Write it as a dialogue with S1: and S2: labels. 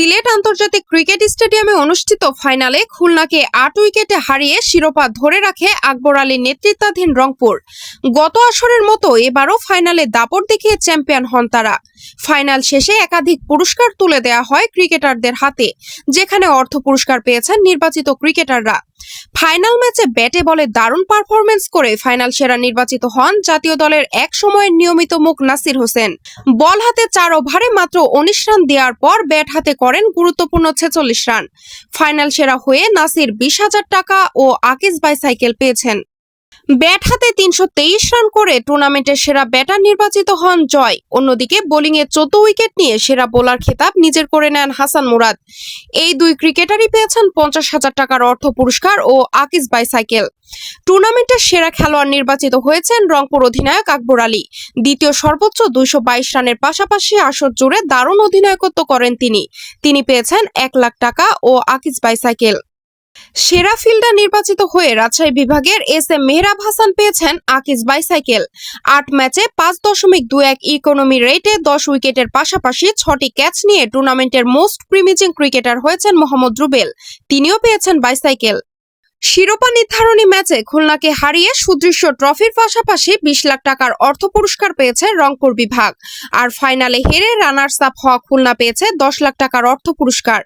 S1: সিলেট আন্তর্জাতিক ক্রিকেট স্টেডিয়ামে অনুষ্ঠিত ফাইনালে খুলনাকে আট উইকেটে হারিয়ে শিরোপা ধরে রাখে আকবর আলীর নেতৃত্বাধীন রংপুর। গত আসরের মতো এবারও ফাইনালে দাপট দেখিয়ে চ্যাম্পিয়ন হন তারা। ফাইনাল শেষে একাধিক পুরস্কার তুলে দেয়া হয় ক্রিকেটারদের হাতে, যেখানে অর্থ পুরস্কার পেয়েছেন নির্বাচিত ক্রিকেটাররা। ফাইনাল ম্যাচে ব্যাটে বলে দারুণ পারফরমেন্স করে ফাইনাল সেরা নির্বাচিত হন জাতীয় দলের এক সময়ের নিয়মিত মুখ নাসির হোসেন। বল হাতে চার ওভারে মাত্র উনিশ রান দেওয়ার পর ব্যাট হাতে করেন গুরুত্বপূর্ণ ছেচল্লিশ রান। ফাইনাল সেরা হয়ে নাসির বিশ হাজার টাকা ও আকিজ বাইসাইকেল পেয়েছেন। ব্যাট হাতে তিনশো তেইশ রান করে টুর্নামেন্টের সেরা ব্যাটার নির্বাচিত হন জয়। অন্যদিকে বোলিংয়ে চোদ্দ উইকেট নিয়ে সেরা বোলার খেতাব নিজের করে নেন হাসান মুরাদ। এই দুই ক্রিকেটারই পেয়েছেন পঞ্চাশ হাজার টাকার অর্থ পুরস্কার ও আকিজ বাইসাইকেল। টুর্নামেন্টের সেরা খেলোয়াড় নির্বাচিত হয়েছেন রংপুর অধিনায়ক আকবর আলী। দ্বিতীয় সর্বোচ্চ দুইশো বাইশ রানের পাশাপাশি আসর জুড়ে দারুণ অধিনায়কত্ব করেন তিনি। তিনি পেয়েছেন এক লাখ টাকা ও আকিজ বাইসাইকেল। সেরা ফিল্ডার নির্বাচিত হয়ে রাজশাহী বিভাগের এস এম মেহরাব হাসান পেয়েছেন আকিজ বাইসাইকেল। আট ম্যাচে পাঁচ দশমিক দু এক ইকোনমি রেটে দশ উইকেটের পাশাপাশি ছটি ক্যাচ নিয়ে টুর্নামেন্টের মোস্ট প্রিমিজিং ক্রিকেটার হয়েছেন মোহাম্মদ রুবেল। তিনিও পেয়েছেন বাইসাইকেল। শিরোপা নির্ধারণী ম্যাচে খুলনাকে হারিয়ে সুদৃশ্য ট্রফির পাশাপাশি বিশ লাখ টাকার অর্থ পুরস্কার পেয়েছে রংপুর বিভাগ। আর ফাইনালে হেরে রানার্স আপ হওয়া খুলনা পেয়েছে দশ লাখ টাকার অর্থ পুরস্কার।